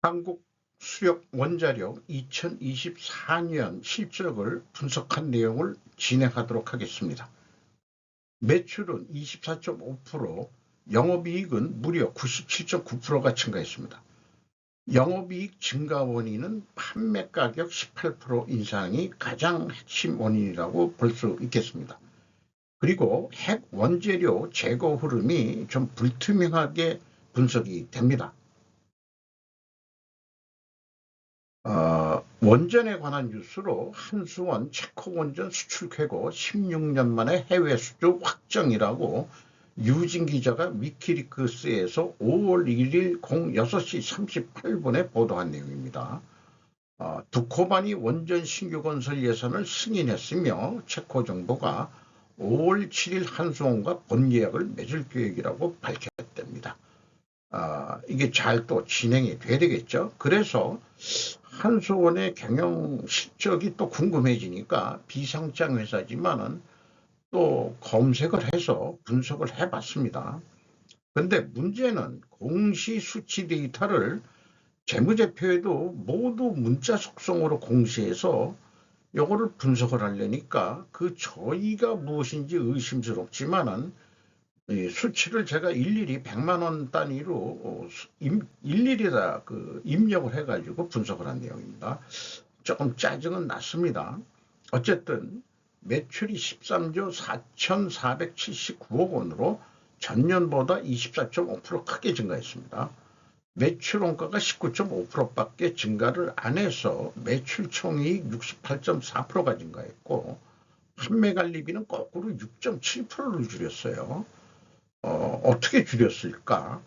한국 수력 원자력 2024년 실적을 분석한 내용을 진행하도록 하겠습니다. 매출은 24.5%, 영업이익은 무려 97.9%가 증가했습니다. 영업이익 증가 원인은 판매 가격 18% 인상이 가장 핵심 원인이라고 볼 수 있겠습니다. 그리고 핵 원재료 재고 흐름이 좀 불투명하게 분석이 됩니다. 어, 원전에 관한 뉴스로 한수원 체코 원전 수출 쾌고 16년 만에 해외 수주 확정이라고 유진 기자가 위키리크스에서 5월 1일 06시 38분에 보도한 내용입니다. 어, 두코바니 원전 신규 건설 예산을 승인했으며 체코 정부가 5월 7일 한수원과 본 계약을 맺을 계획이라고 밝혔답니다. 아, 이게 잘 또 진행이 돼야 되겠죠. 그래서 한수원의 경영 실적이 또 궁금해지니까 비상장 회사지만은 또 검색을 해서 분석을 해봤습니다. 근데 문제는 공시 수치 데이터를 재무제표에도 모두 문자 속성으로 공시해서 요거를 분석을 하려니까 그 저희가 무엇인지 의심스럽지만은 수치를 제가 일일이 100만 원 단위로 어, 일일이 다 그 입력을 해가지고 분석을 한 내용입니다. 조금 짜증은 났습니다. 어쨌든 매출이 13조 4,479억 원으로 전년보다 24.5% 크게 증가했습니다. 매출 원가가 19.5%밖에 증가를 안 해서 매출 총이익 68.4%가 증가했고 판매 관리비는 거꾸로 6.7%를 줄였어요. 어, 어떻게 줄였을까?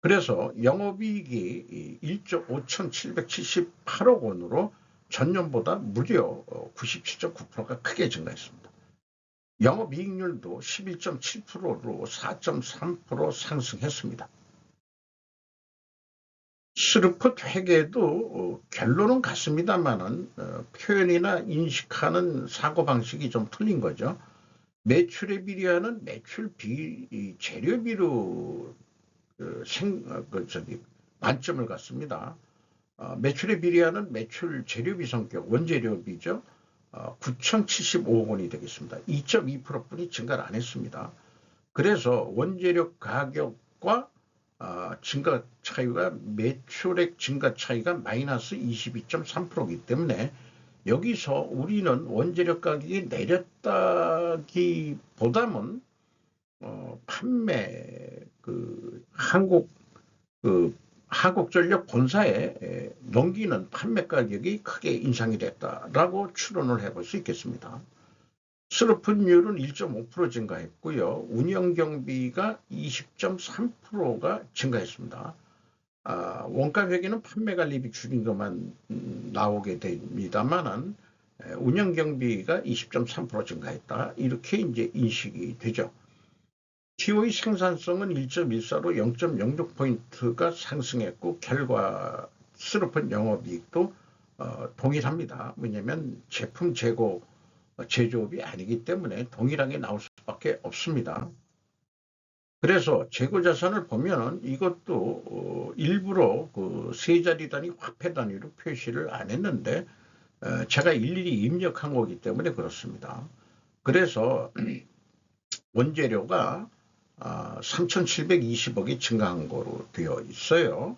그래서 영업이익이 1조 5,778억 원으로 전년보다 무려 97.9%가 크게 증가했습니다. 영업이익률도 11.7%로 4.3% 상승했습니다. 스루프 회계도 어, 결론은 같습니다만은 어, 표현이나 인식하는 사고방식이 좀 틀린 거죠. 매출에 비례하는 매출 비 재료비로 그 생, 어, 그 저기 만점을 갖습니다. 어, 매출에 비례하는 매출 재료비 성격 원재료비죠. 어, 9,075억 원이 되겠습니다. 2.2%뿐이 증가를 안 했습니다. 그래서 원재료 가격과 어, 증가 차이가 매출액 증가 차이가 마이너스 22.3%이기 때문에 여기서 우리는 원재료 가격이 내렸다기보다는 어, 판매 그 한국 그 한국전력 본사에 넘기는 판매 가격이 크게 인상이 됐다라고 추론을 해볼 수 있겠습니다. 스루픈율은 1.5% 증가했고요. 운영 경비가 20.3%가 증가했습니다. 아, 원가 회계는 판매 관리비 줄인 것만 음, 나오게 됩니다만은 운영 경비가 20.3% 증가했다. 이렇게 이제 인식이 되죠. TO의 생산성은 1.14로 0.06포인트가 상승했고 결과 스루픈 영업이익도 어, 동일합니다. 왜냐하면 제품 재고 제조업이 아니기 때문에 동일하게 나올 수밖에 없습니다. 그래서 재고 자산을 보면은 이것도 어, 일부러 그 세 자리 단위 화폐 단위로 표시를 안 했는데 어, 제가 일일이 입력한 거기 때문에 그렇습니다. 그래서 원재료가 아, 3,720억이 증가한 거로 되어 있어요.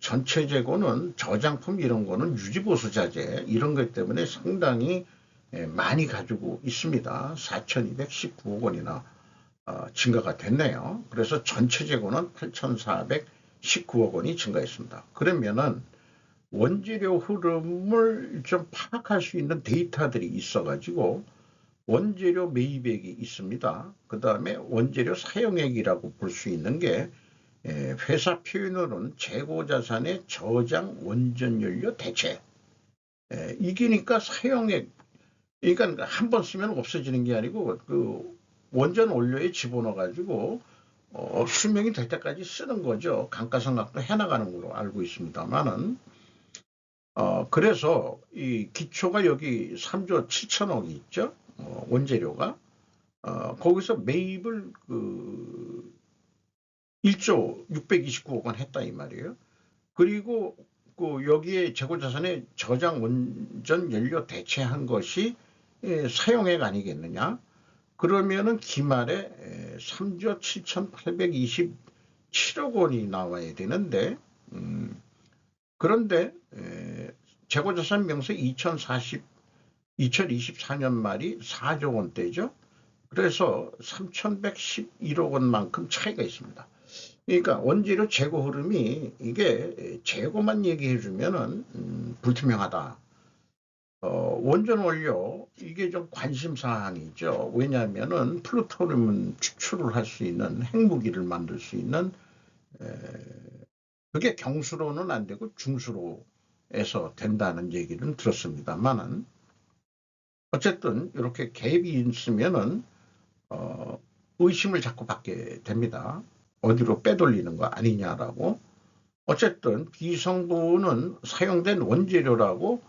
전체 재고는 저장품 이런 거는 유지보수 자재 이런 것 때문에 상당히 예, 많이 가지고 있습니다. 4,219억 원이나 어, 증가가 됐네요. 그래서 전체 재고는 8,419억 원이 증가했습니다. 그러면은 원재료 흐름을 좀 파악할 수 있는 데이터들이 있어가지고 원재료 매입액이 있습니다. 그 다음에 원재료 사용액이라고 볼 수 있는 게 회사 표현으로는 재고자산의 저장 원전연료 대체 이게니까 사용액 그러니까 한 번 쓰면 없어지는 게 아니고 그 원전 원료에 집어넣어 가지고 어, 수명이 될 때까지 쓰는 거죠. 감가상각도 해나가는 걸로 알고 있습니다만은 어, 그래서 이 기초가 여기 3조 7천억이 있죠. 어, 원재료가 어, 거기서 매입을 그 1조 629억 원 했다 이 말이에요. 그리고 그 여기에 재고자산의 저장 원전 연료 대체한 것이 예, 사용액 아니겠느냐? 그러면은 기말에 에, 3조 7,827억 원이 나와야 되는데 음, 그런데 에, 재고자산 명세 2040 2024년 말이 4조 원대죠. 그래서 3,111억 원만큼 차이가 있습니다. 그러니까 원재료 재고 흐름이 이게 재고만 얘기해 주면은 음, 불투명하다. 어, 원전 원료 이게 좀 관심 사항이죠. 왜냐하면은 플루토늄을 추출을 할 수 있는 핵무기를 만들 수 있는 에, 그게 경수로는 안 되고 중수로에서 된다는 얘기는 들었습니다만은 어쨌든 이렇게 갭이 있으면은 어, 의심을 자꾸 받게 됩니다. 어디로 빼돌리는 거 아니냐라고. 어쨌든 비성분은 사용된 원재료라고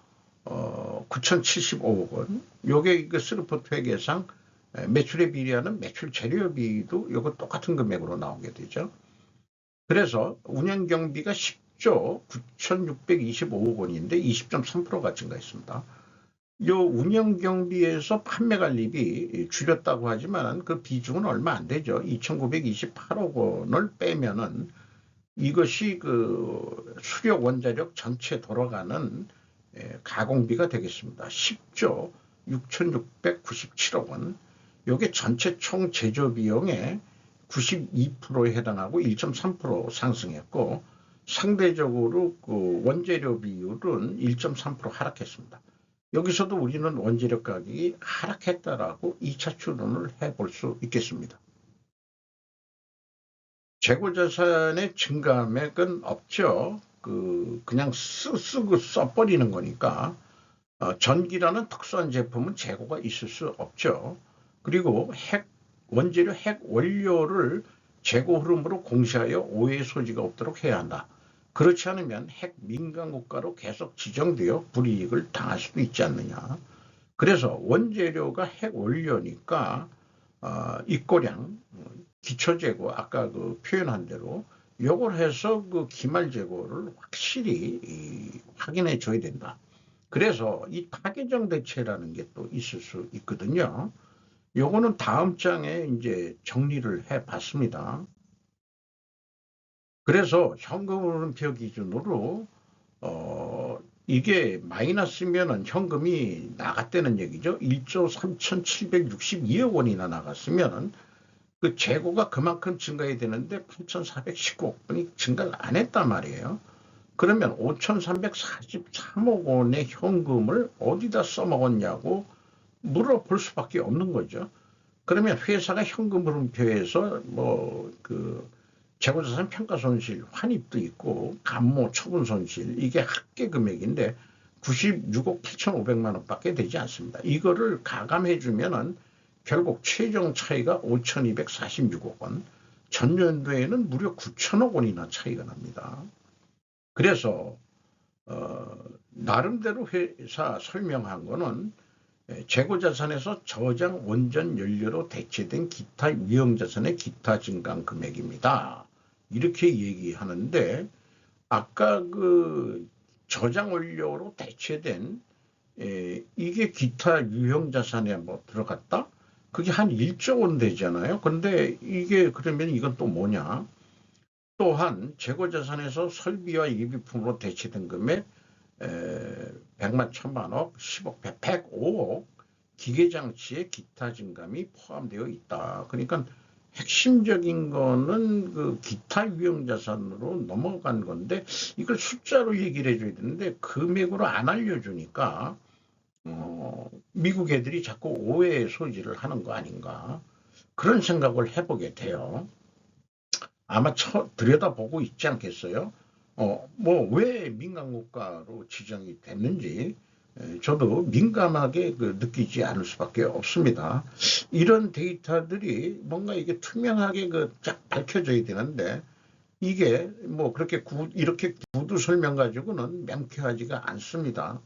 어, 9,075억 원. 요게 이거 스루포트 회계상 매출에 비례하는 매출 재료비도 요거 똑같은 금액으로 나오게 되죠. 그래서 운영 경비가 10조 9,625억 원인데 20.3%가 증가했습니다. 요 운영 경비에서 판매 관리비 줄였다고 하지만 그 비중은 얼마 안 되죠. 2,928억 원을 빼면은 이것이 그 수력 원자력 전체 돌아가는 예, 가공비가 되겠습니다. 10조 6,697억 원. 요게 전체 총 제조 비용의 92%에 해당하고 1.3% 상승했고 상대적으로 그 원재료 비율은 1.3% 하락했습니다. 여기서도 우리는 원재료 가격이 하락했다라고 2차 추론을 해볼 수 있겠습니다. 재고자산의 증감액은 없죠. 그 그냥 쓰, 쓰고 써버리는 거니까 어, 전기라는 특수한 제품은 재고가 있을 수 없죠. 그리고 핵 원재료 핵 원료를 재고 흐름으로 공시하여 오해 소지가 없도록 해야 한다. 그렇지 않으면 핵 민간 국가로 계속 지정되어 불이익을 당할 수도 있지 않느냐. 그래서 원재료가 핵 원료니까 어, 입고량, 기초 재고 아까 그 표현한 대로 요걸 해서 그 기말 재고를 확실히 이, 확인해 줘야 된다. 그래서 이 파괴정 대체라는 게 또 있을 수 있거든요. 요거는 다음 장에 이제 정리를 해 봤습니다. 그래서 현금 흐름표 기준으로 어 이게 마이너스면은 현금이 나갔다는 얘기죠. 1조 3,762억 원이나 나갔으면은 그 재고가 그만큼 증가해야 되는데 8,419억 원이 증가를 안 했단 말이에요. 그러면 5,343억 원의 현금을 어디다 써먹었냐고 물어볼 수밖에 없는 거죠. 그러면 회사가 현금 흐름표에서 뭐 그 재고자산 평가 손실, 환입도 있고 감모 처분 손실 이게 합계 금액인데 96억 8,500만 원밖에 되지 않습니다. 이거를 가감해 주면은 결국 최종 차이가 5,246억 원, 전년도에는 무려 9천억 원이나 차이가 납니다. 그래서 어, 나름대로 회사 설명한 거는 재고 자산에서 저장 원전 연료로 대체된 기타 위험 자산의 기타 증강 금액입니다. 이렇게 얘기하는데 아까 그 저장 원료로 대체된 에, 이게 기타 유형 자산에 뭐 들어갔다? 그게 한 1조 원 되잖아요. 근데 이게 그러면 이건 또 뭐냐? 또한 재고 자산에서 설비와 예비품으로 대체된 금액 에, 100만 1000만억, 10억, 100, 105억 기계장치의 기타 증감이 포함되어 있다. 그러니까 핵심적인 거는 그 기타 유형 자산으로 넘어간 건데 이걸 숫자로 얘기를 해줘야 되는데 금액으로 안 알려주니까 어, 미국 애들이 자꾸 오해의 소지를 하는 거 아닌가 그런 생각을 해보게 돼요. 아마 처, 들여다보고 있지 않겠어요? 어, 뭐 왜 민간 국가로 지정이 됐는지 예, 저도 민감하게 그 느끼지 않을 수밖에 없습니다. 이런 데이터들이 뭔가 이게 투명하게 그 쫙 밝혀져야 되는데 이게 뭐 그렇게 구, 이렇게 구두 설명 가지고는 명쾌하지가 않습니다.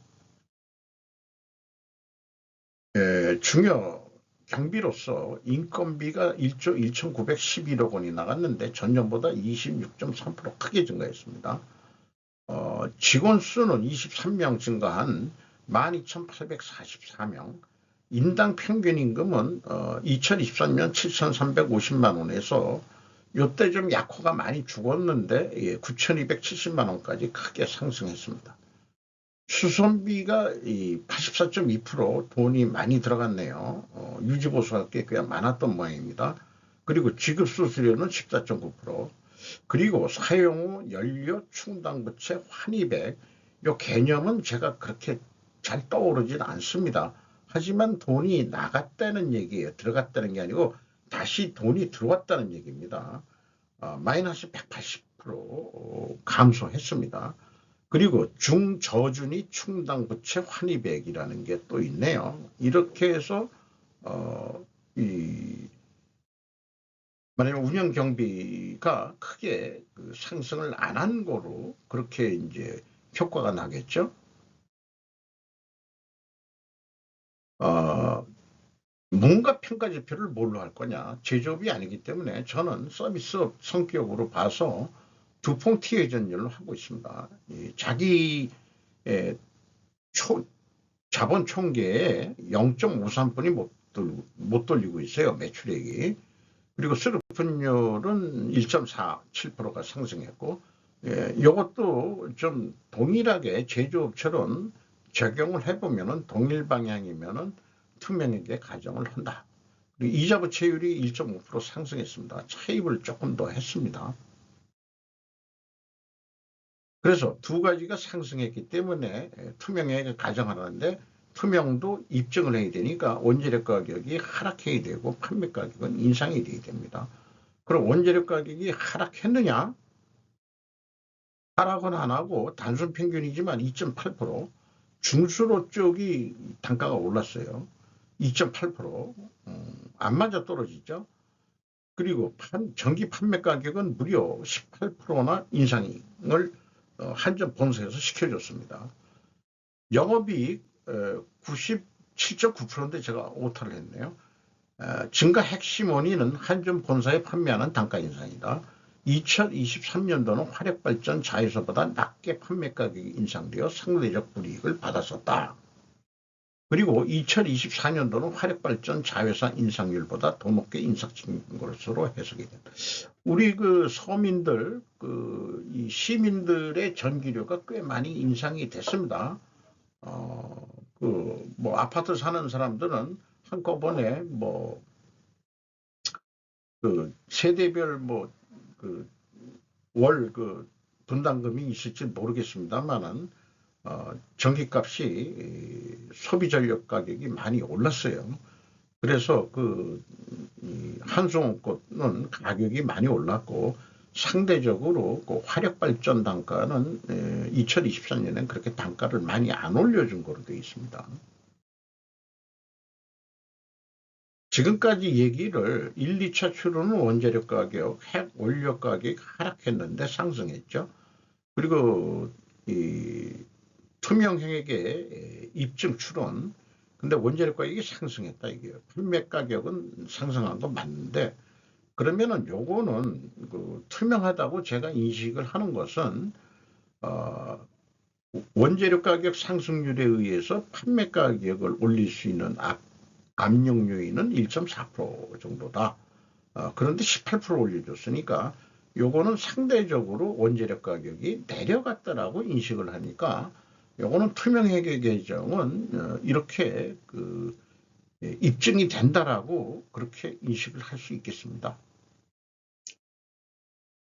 예, 중요 경비로서 인건비가 1조 1,911억 원이 나갔는데 전년보다 26.3% 크게 증가했습니다. 어, 직원 수는 23명 증가한 12,844명, 인당 평균 임금은 어, 2023년 7,350만 원에서 요때 좀 약호가 많이 죽었는데 예, 9,270만 원까지 크게 상승했습니다. 수선비가 이84.2% 돈이 많이 들어갔네요. 어, 유지보수가 꽤, 꽤 많았던 모양입니다. 그리고 지급 수수료는 14.9%. 그리고 사용 후 연료 충당 부채 환입액 요 개념은 제가 그렇게 잘 떠오르진 않습니다. 하지만 돈이 나갔다는 얘기예요. 들어갔다는 게 아니고 다시 돈이 들어왔다는 얘기입니다. 어, 마이너스 180% 감소했습니다. 그리고 중저준위 충당 부채 환입액이라는 게 또 있네요. 이렇게 해서 어, 이 만약에 운영 경비가 크게 그 상승을 안 한 거로 그렇게 이제 효과가 나겠죠. 어, 뭔가 평가 지표를 뭘로 할 거냐 제조업이 아니기 때문에 저는 서비스업 성격으로 봐서 두통 티회전율로 하고 있습니다. 이 자기 의 초, 자본 총계의 0.53분이 못, 돌, 못 돌리고 있어요 매출액이 그리고 수급분율은 1.47%가 상승했고 예, 이것도 좀 동일하게 제조업처럼 적용을 해보면 은 동일 방향이면 은 투명하게 가정을 한다. 이자 부채율이 1.5% 상승했습니다. 차입을 조금 더 했습니다. 그래서 두 가지가 상승했기 때문에 투명하게 가정하라는데 투명도 입증을 해야 되니까 원재료 가격이 하락해야 되고 판매 가격은 인상이 돼야 됩니다. 그럼 원재료 가격이 하락했느냐? 하락은 안 하고 단순 평균이지만 2.8% 중수로 쪽이 단가가 올랐어요. 2.8%. 음, 안 맞아 떨어지죠. 그리고 판, 전기 판매 가격은 무려 18%나 인상을 어, 한전 본사에서 시켜줬습니다. 영업이익 97.9%인데 제가 오타를 했네요. 증가 핵심 원인은 한전 본사에 판매하는 단가 인상이다. 2023년도는 화력발전 자회사보다 낮게 판매 가격이 인상되어 상대적 불이익을 받았었다. 그리고 2024년도는 화력발전 자회사 인상률보다 더 높게 인상친 것으로 해석이 된다. 우리 그 서민들, 그 이 시민들의 전기료가 꽤 많이 인상이 됐습니다. 어, 그 뭐 아파트 사는 사람들은 한꺼번에 뭐 그 세대별 뭐 그 월그 분담금이 있을지 모르겠습니다만은 어, 전기값이 소비 전력 가격이 많이 올랐어요. 그래서 그 한송꽃은 가격이 많이 올랐고 상대적으로 그 화력 발전 단가는 2024년엔 그렇게 단가를 많이 안 올려준 거로 되어 있습니다. 지금까지 얘기를 1, 2차 추로는 원재료 가격, 핵 원료 가격이 하락했는데 상승했죠. 그리고 이 투명행액의 입증 추론, 근데 원재료 가격이 상승했다 이게 판매 가격은 상승한 건 맞는데 그러면은 요거는 그 투명하다고 제가 인식을 하는 것은 어 원재료 가격 상승률에 의해서 판매 가격을 올릴 수 있는 악 압력 요인은 1.4% 정도다. 어, 그런데 18% 올려줬으니까 요거는 상대적으로 원재력 가격이 내려갔다라고 인식을 하니까 요거는 투명회계 계정은 어, 이렇게 그 예, 입증이 된다라고 그렇게 인식을 할 수 있겠습니다.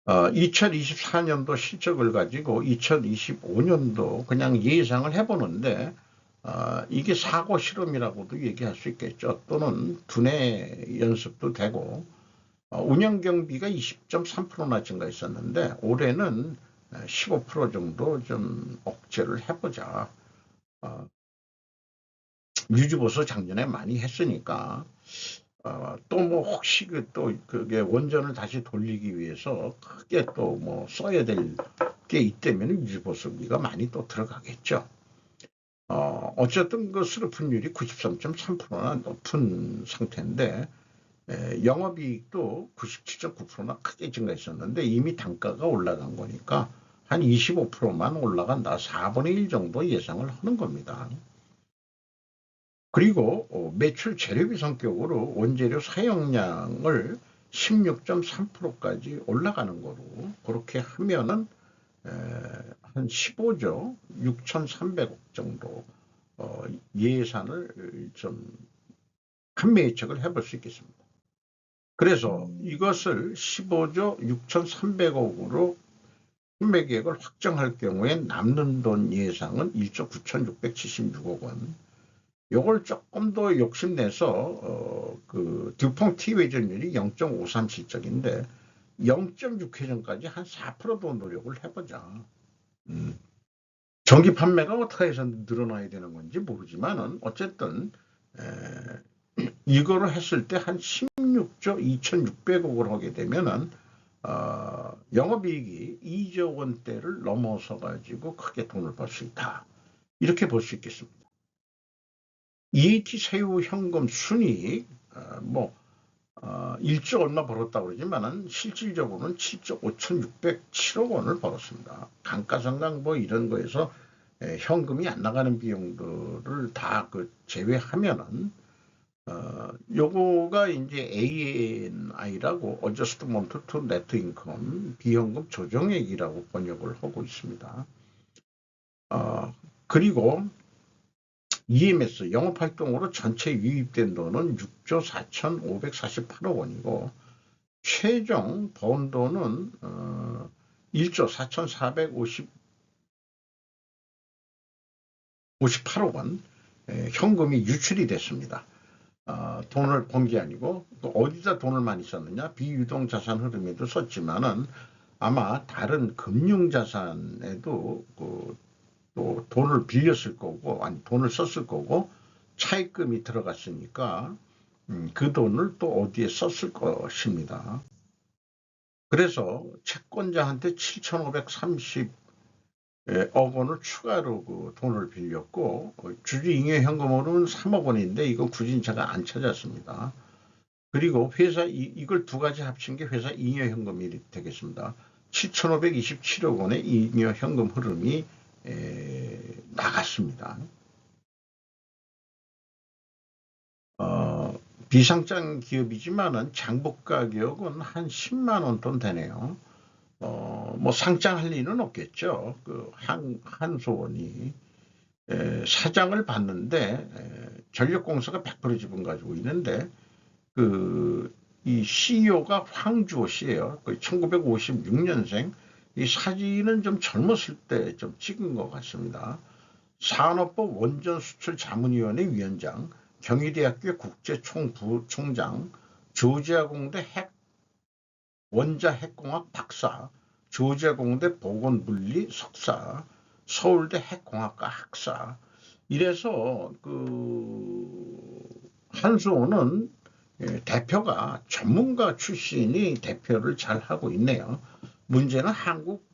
어, 2024년도 실적을 가지고 2025년도 그냥 예상을 해보는데 어, 이게 사고 실험이라고도 얘기할 수 있겠죠. 또는 두뇌 연습도 되고 어, 운영 경비가 20.3%나 증가했었는데 올해는 15% 정도 좀 억제를 해보자. 어, 유지보수 작년에 많이 했으니까 어, 또 뭐 혹시 그 또 그게 원전을 다시 돌리기 위해서 크게 또 뭐 써야 될 게 있다면 유지보수비가 많이 또 들어가겠죠. 어, 어쨌든 그 수료분율이 93.3%나 높은 상태인데 에, 영업이익도 97.9%나 크게 증가했었는데 이미 단가가 올라간 거니까 한 25%만 올라간다. 4분의 1 정도 예상을 하는 겁니다. 그리고 어, 매출 재료비 성격으로 원재료 사용량을 16.3%까지 올라가는 거로 그렇게 하면은 한 15조 6,300억 정도 어, 예산을 좀 판매 예측을 해볼 수 있겠습니다. 그래서 이것을 15조 6,300억으로 판매 계획을 확정할 경우에 남는 돈 예상은 1조 9,676억 원. 요걸 조금 더 욕심내서 어, 그 듀퐁 T 회전율이 0.53 실적인데 0.6 회전까지 한 4%더 노력을 해보자. 음. 전기 판매가 어떻게 해서 늘어나야 되는 건지 모르지만은 어쨌든 에, 이거를 했을 때 한 16조 2,600억을 하게 되면은 어, 영업이익이 2조 원대를 넘어서 가지고 크게 돈을 벌 수 있다. 이렇게 볼 수 있겠습니다. EAT 세후 현금 순이익 어, 뭐 어, 1조 얼마 벌었다고 그러지만은 실질적으로는 7조 5,607억 원을 벌었습니다. 감가상각 뭐 이런 거에서 에, 현금이 안 나가는 비용들을 다 그 제외하면은 어, 요거가 이제 ANI라고 Adjustment to Net Income 비현금 조정액이라고 번역을 하고 있습니다. 어, 그리고 EMS 영업활동으로 전체 유입된 돈은 6조 4,548억 원이고 최종 번 돈은 어, 1조 4,450 58억 원 에, 현금이 유출이 됐습니다. 어, 돈을 번 게 아니고 또 어디다 돈을 많이 썼느냐 비유동 자산 흐름에도 썼지만은 아마 다른 금융 자산에도 그, 또 돈을 빌렸을 거고 아니 돈을 썼을 거고 차입금이 들어갔으니까 음, 그 돈을 또 어디에 썼을 것입니다. 그래서 채권자한테 7,530 예, 억 원을 추가로 그 돈을 빌렸고 어, 주주잉여 현금으로는 3억 원인데 이거 구진차가 안 찾았습니다. 그리고 회사 이, 이걸 두 가지 합친 게 회사 잉여 현금이 되겠습니다. 7,527억 원의 잉여 현금 흐름이 에, 나갔습니다. 어, 비상장 기업이지만은 장복 가격은 한 10만 원 돈 되네요. 어, 뭐 상장할 리는 없겠죠. 그 한, 한소원이 에, 사장을 봤는데 에, 전력공사가 100% 지분 가지고 있는데 그 이 CEO가 황주호 씨예요. 그 1956년생. 이 사진은 좀 젊었을 때 좀 찍은 것 같습니다. 산업부 원전수출자문위원회 위원장, 경희대학교 국제총부 총장, 조지아공대 핵 원자 핵공학 박사, 조지아공대 보건물리 석사, 서울대 핵공학과 학사. 이래서 그 한수호는 예, 대표가 전문가 출신이 대표를 잘 하고 있네요. 문제는 한국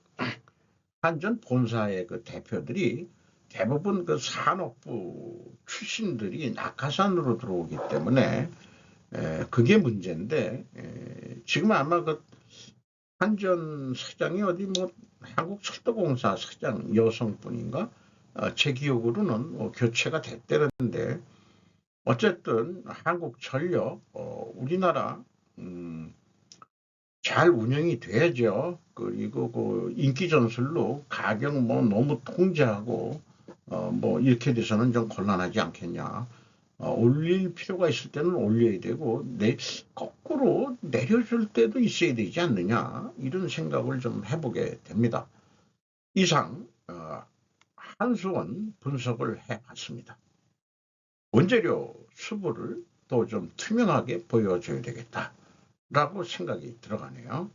한전 본사의 그 대표들이 대부분 그 산업부 출신들이 낙하산으로 들어오기 때문에 에, 그게 문제인데 에, 지금 아마 그 한전 사장이 어디 뭐 한국철도공사 사장 여성분인가 어, 제 기억으로는 어, 교체가 됐다는데 어쨌든 한국전력 어, 우리나라 음, 잘 운영이 돼야죠. 그리고 그 인기 전술로 가격 뭐 너무 통제하고 어, 뭐 이렇게 돼서는 좀 곤란하지 않겠냐. 어, 올릴 필요가 있을 때는 올려야 되고 내, 거꾸로 내려줄 때도 있어야 되지 않느냐 이런 생각을 좀 해보게 됩니다. 이상 어, 한수원 분석을 해봤습니다. 원재료 수부를 또 좀 투명하게 보여줘야 되겠다라고 생각이 들어가네요.